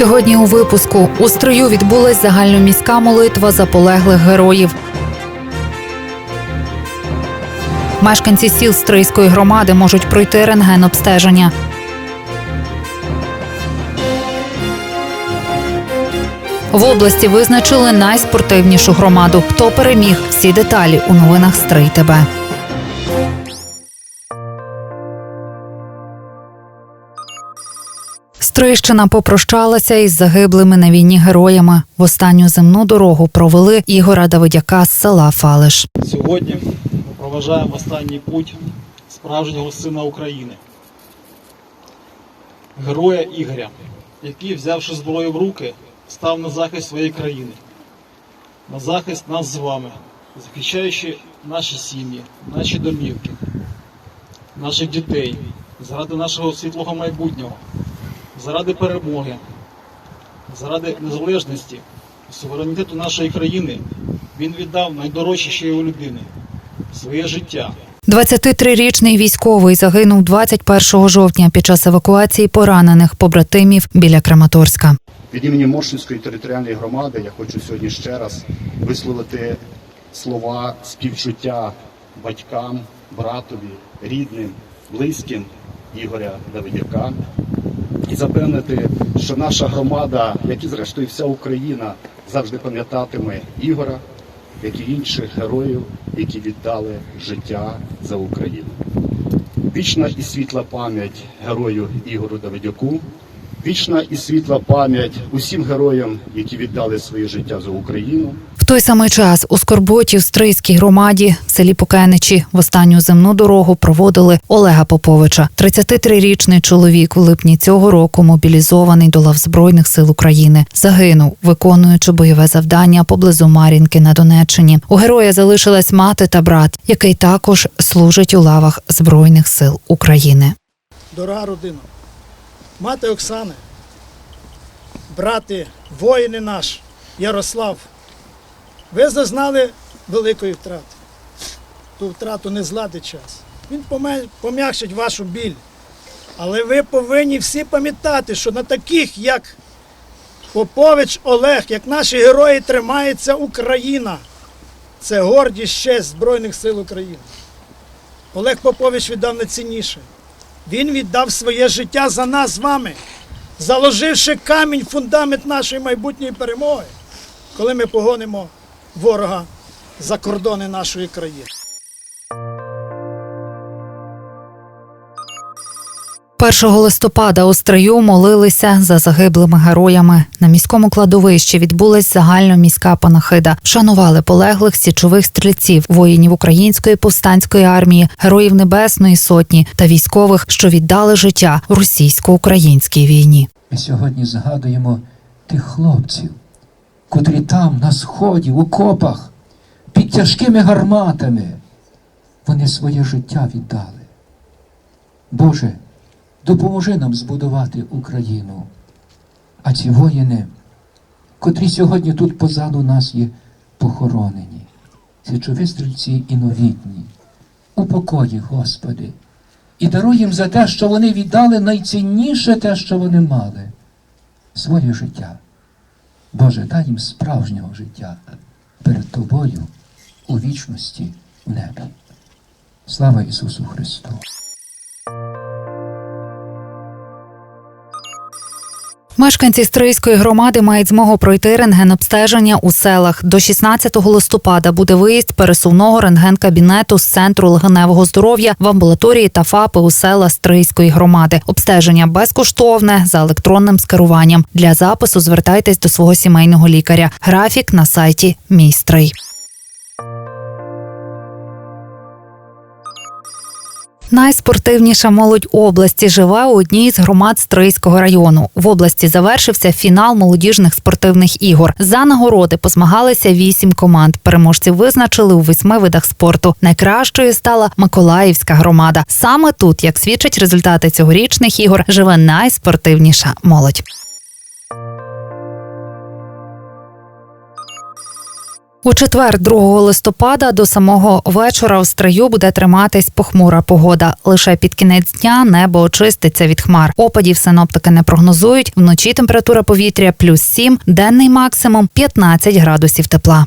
Сьогодні у випуску у строю відбулась загальноміська молитва за полеглих героїв. Мешканці сіл Стрийської громади можуть пройти рентген-обстеження. В області визначили найспортивнішу громаду. Хто переміг? Всі деталі у новинах Стрий ТБ. Стрийщина попрощалася із загиблими на війні героями. В останню земну дорогу провели Ігора Давидяка з села Фалиш. Сьогодні ми проважаємо останній путь справжнього сина України, героя Ігоря, який, взявши зброю в руки, став на захист своєї країни, на захист нас з вами, захищаючи наші сім'ї, наші домівки, наших дітей, заради нашого світлого майбутнього, заради перемоги, заради незалежності суверенітету нашої країни. Він віддав найдорожче, що є у людини своє життя. 23-річний військовий загинув 21 жовтня під час евакуації поранених побратимів біля Краматорська. Від імені Моршинської територіальної громади я хочу сьогодні ще раз висловити слова співчуття батькам, братові, рідним, близьким Ігоря Давидяка і запевнити, що наша громада, як і зрештою вся Україна, завжди пам'ятатиме Ігора, як і інших героїв, які віддали життя за Україну. Вічна і світла пам'ять герою Ігору Давидяку. Вічна і світла пам'ять усім героям, які віддали своє життя за Україну. В той самий час у Скорботі в Стрийській громаді в селі Покеничі в останню земну дорогу проводили Олега Поповича. 33-річний чоловік у липні цього року мобілізований до лав Збройних сил України. Загинув, виконуючи бойове завдання поблизу Мар'їнки на Донеччині. У героя залишилась мати та брат, який також служить у лавах Збройних сил України. дорога родина, мати Оксани, брати, воїни наш, Ярослав, ви зазнали великої втрати. Ту втрату не зладить час. Він пом'якшить вашу біль. Але ви повинні всі пам'ятати, що на таких, як Попович Олег, як наші герої, тримається Україна. Це гордість честь Збройних сил України. Олег Попович віддав найцінніше. Він віддав своє життя за нас з вами, заложивши камінь, фундамент нашої майбутньої перемоги, коли ми погонимо ворога за кордони нашої країни. 1 листопада у стрию молилися за загиблими героями. На міському кладовищі відбулась загальноміська панахида. Вшанували полеглих січових стрільців, воїнів української повстанської армії, героїв Небесної сотні та військових, що віддали життя в російсько-українській війні. Ми сьогодні згадуємо тих хлопців, котрі там, на сході, у копах, під тяжкими гарматами, вони своє життя віддали. Боже, допоможи нам збудувати Україну. А ці воїни, котрі сьогодні тут позаду нас є похоронені, січові стрільці і новітні, упокої, Господи, і даруй їм за те, що вони віддали найцінніше те, що вони мали своє життя. Боже, дай їм справжнього життя перед Тобою у вічності в небі. Слава Ісусу Христу! Мешканці Стрийської громади мають змогу пройти рентген-обстеження у селах. До 16 листопада буде виїзд пересувного рентген-кабінету з центру легеневого здоров'я в амбулаторії та ФАПи у села Стрийської громади. Обстеження безкоштовне за електронним скеруванням. Для запису звертайтесь до свого сімейного лікаря. Графік на сайті Мій Стрий. Найспортивніша молодь області живе у одній з громад Стрийського району. В області завершився фінал молодіжних спортивних ігор. За нагороди позмагалися вісім команд. Переможців визначили у восьми видах спорту. Найкращою стала Миколаївська громада. Саме тут, як свідчать результати цьогорічних ігор, живе найспортивніша молодь. У четвер, 2 листопада, до самого вечора в стрию буде триматись похмура погода. Лише під кінець дня небо очиститься від хмар. Опадів синоптики не прогнозують. Вночі температура повітря плюс 7, денний максимум 15 градусів тепла.